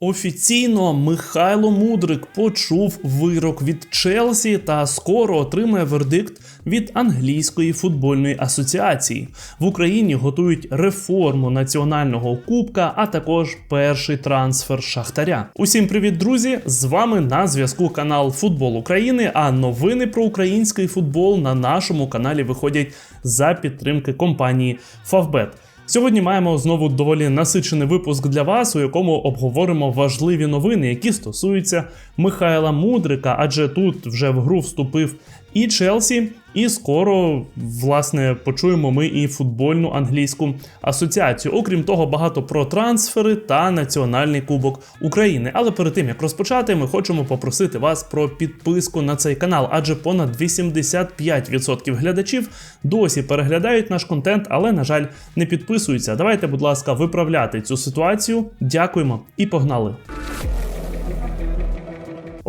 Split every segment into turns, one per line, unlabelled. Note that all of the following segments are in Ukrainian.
Офіційно Михайло Мудрик почув вирок від Челсі та скоро отримає вердикт від англійської футбольної асоціації. В Україні готують реформу національного кубка, а також перший трансфер Шахтаря. Усім привіт, друзі! З вами на зв'язку канал Футбол України. А новини про український футбол на нашому каналі виходять за підтримки компанії Favbet. Сьогодні маємо знову доволі насичений випуск для вас, у якому обговоримо важливі новини, які стосуються Михайла Мудрика, адже тут вже в гру вступив і Челсі, і скоро, власне, почуємо ми і футбольну англійську асоціацію. Окрім того, багато про трансфери та національний кубок України. Але перед тим як розпочати, ми хочемо попросити вас про підписку на цей канал, адже понад 85% глядачів досі переглядають наш контент, але на жаль не підписуються. Давайте, будь ласка, виправляти цю ситуацію. Дякуємо і погнали.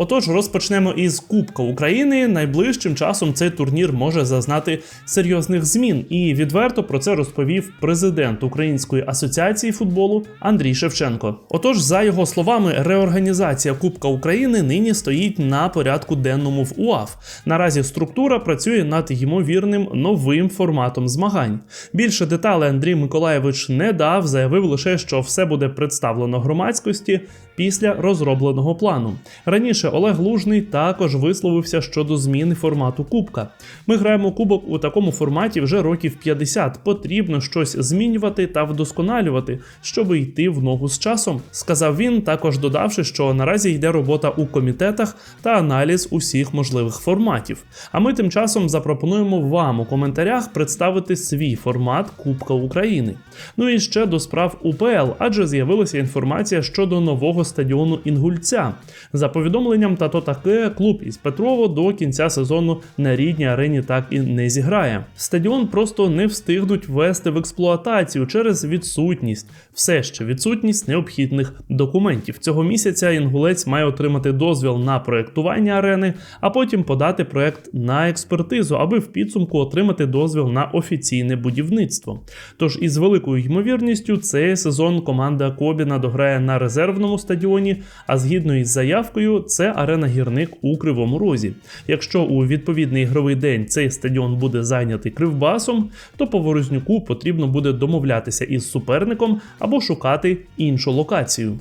Отож, розпочнемо із Кубка України. Найближчим часом цей турнір може зазнати серйозних змін, і відверто про це розповів президент Української асоціації футболу Андрій Шевченко. Отож, за його словами, реорганізація Кубка України нині стоїть на порядку денному в УАФ. Наразі структура працює над ймовірним новим форматом змагань. Більше деталей Андрій Миколаєвич не дав, заявив лише, що все буде представлено громадськості після розробленого плану. Раніше Олег Лужний також висловився щодо зміни формату Кубка. Ми граємо кубок у такому форматі вже років 50. Потрібно щось змінювати та вдосконалювати, щоб йти в ногу з часом. Сказав він, також додавши, що наразі йде робота у комітетах та аналіз усіх можливих форматів. А ми тим часом запропонуємо вам у коментарях представити свій формат Кубка України. Ну і ще до справ УПЛ, адже з'явилася інформація щодо нового стадіону Інгульця. За повідомленням та то таке, клуб із Петрово до кінця сезону на рідній арені так і не зіграє. Стадіон просто не встигнуть ввести в експлуатацію через відсутність, все ще відсутність необхідних документів. Цього місяця інгулець має отримати дозвіл на проектування арени, а потім подати проект на експертизу, аби в підсумку отримати дозвіл на офіційне будівництво. Тож із великою ймовірністю цей сезон команда Кобіна дограє на резервному стадіоні, а згідно із заявкою, це арена гірник у Кривому Розі. Якщо у відповідний ігровий день цей стадіон буде зайнятий кривбасом, то по Ворознюку потрібно буде домовлятися із суперником або шукати іншу локацію.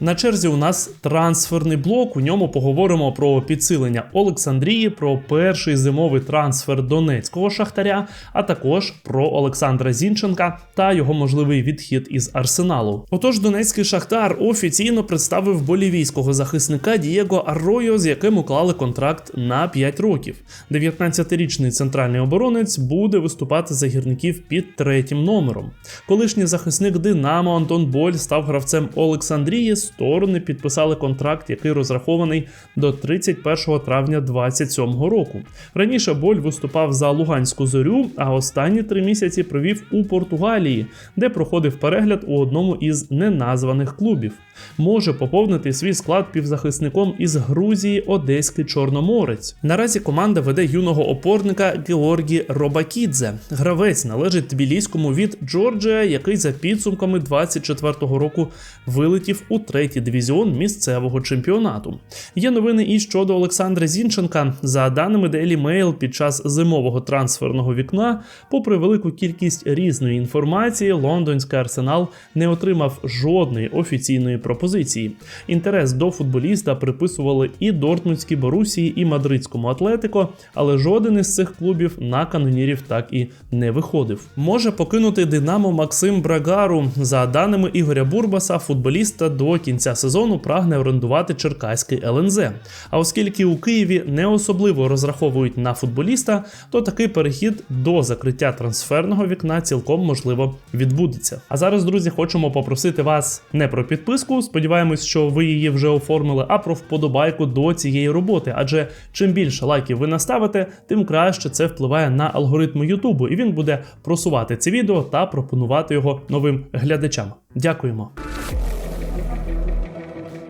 На черзі у нас трансферний блок. У ньому поговоримо про підсилення Олександрії, про перший зимовий трансфер Донецького шахтаря, а також про Олександра Зінченка та його можливий відхід із арсеналу. Отож, Донецький шахтар офіційно представив болівійського захисника Дієго Арройо, з яким уклали контракт на 5 років. 19-річний центральний оборонець буде виступати за гірників під третім номером. Колишній захисник Динамо Антон Боль став гравцем Олександрії сторони підписали контракт, який розрахований до 31 травня 2027 року. Раніше Боль виступав за Луганську зорю, а останні три місяці провів у Португалії, де проходив перегляд у одному із неназваних клубів. Може поповнити свій склад півзахисником із Грузії Одеський Чорноморець. Наразі команда веде юного опорника Георгі Робакідзе. Гравець належить тбіліському від Джорджія, який за підсумками 24-го року вилетів у третій дивізіон місцевого чемпіонату. Є новини і щодо Олександра Зінченка. За даними Daily Mail, під час зимового трансферного вікна, попри велику кількість різної інформації, лондонський арсенал не отримав жодної офіційної пропозиції. Інтерес до футболіста приписували і Дортмундській Борусії, і Мадридському Атлетико, але жоден із цих клубів на канонірів так і не виходив. Може покинути Динамо Максим Брагару. За даними Ігоря Бурбаса, футболіста до кінця сезону прагне орендувати черкаський ЛНЗ. А оскільки у Києві не особливо розраховують на футболіста, то такий перехід до закриття трансферного вікна цілком можливо відбудеться. А зараз, друзі, хочемо попросити вас не про підписку. Сподіваємось, що ви її вже оформили, а про вподобайку до цієї роботи. Адже чим більше лайків ви наставите, тим краще це впливає на алгоритми Ютубу, і він буде просувати це відео та пропонувати його новим глядачам. Дякуємо.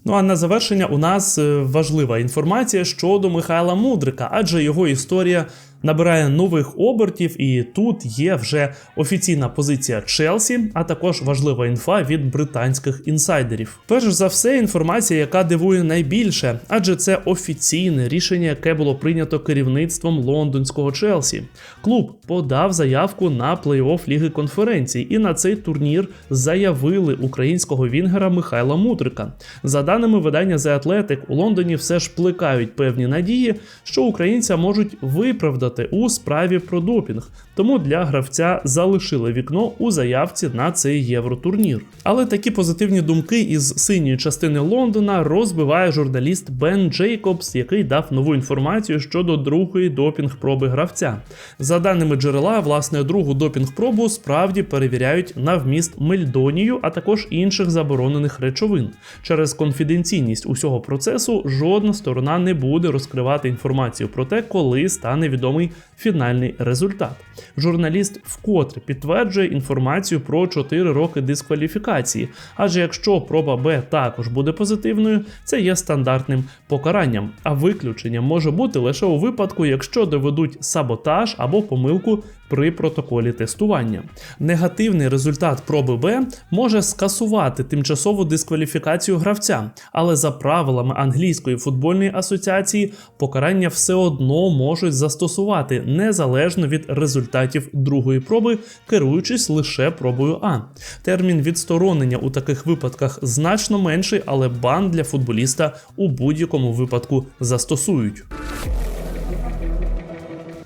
Ну а на завершення у нас е, важлива інформація щодо Михайла Мудрика, адже його історія набирає нових обертів, і тут є вже офіційна позиція Челсі, а також важлива інфа від британських інсайдерів. Перш за все, інформація, яка дивує найбільше, адже це офіційне рішення, яке було прийнято керівництвом лондонського Челсі. Клуб подав заявку на плей-офф Ліги конференцій, і на цей турнір заявили українського вінгера Михайла Мудрика. За даними видання The Athletic, у Лондоні все ж плекають певні надії, що українця можуть виправдати у справі про допінг. Тому для гравця залишили вікно у заявці на цей євротурнір. Але такі позитивні думки із синьої частини Лондона розбиває журналіст Бен Джейкобс, який дав нову інформацію щодо другої допінг-проби гравця. За даними джерела, власне, другу допінг-пробу справді перевіряють на вміст мельдонію, а також інших заборонених речовин. Через конфіденційність усього процесу жодна сторона не буде розкривати інформацію про те, коли стане відомий фінальний результат. Журналіст вкотре підтверджує інформацію про 4 роки дискваліфікації, адже якщо проба Б також буде позитивною, це є стандартним покаранням. А виключення може бути лише у випадку, якщо доведуть саботаж або помилку при протоколі тестування. Негативний результат проби Б може скасувати тимчасову дискваліфікацію гравця, але за правилами англійської футбольної асоціації покарання все одно можуть застосувати незалежно від результатів другої проби, керуючись лише пробою А. Термін відсторонення у таких випадках значно менший, але бан для футболіста у будь-якому випадку застосують.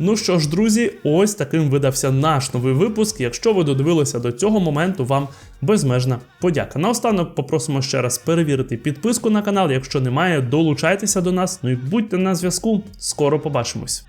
Ну що ж, друзі, ось таким видався наш новий випуск. Якщо ви додивилися до цього моменту, вам безмежна подяка. Наостанок попросимо ще раз перевірити підписку на канал. Якщо немає, долучайтеся до нас. Ну і будьте на зв'язку. Скоро побачимось.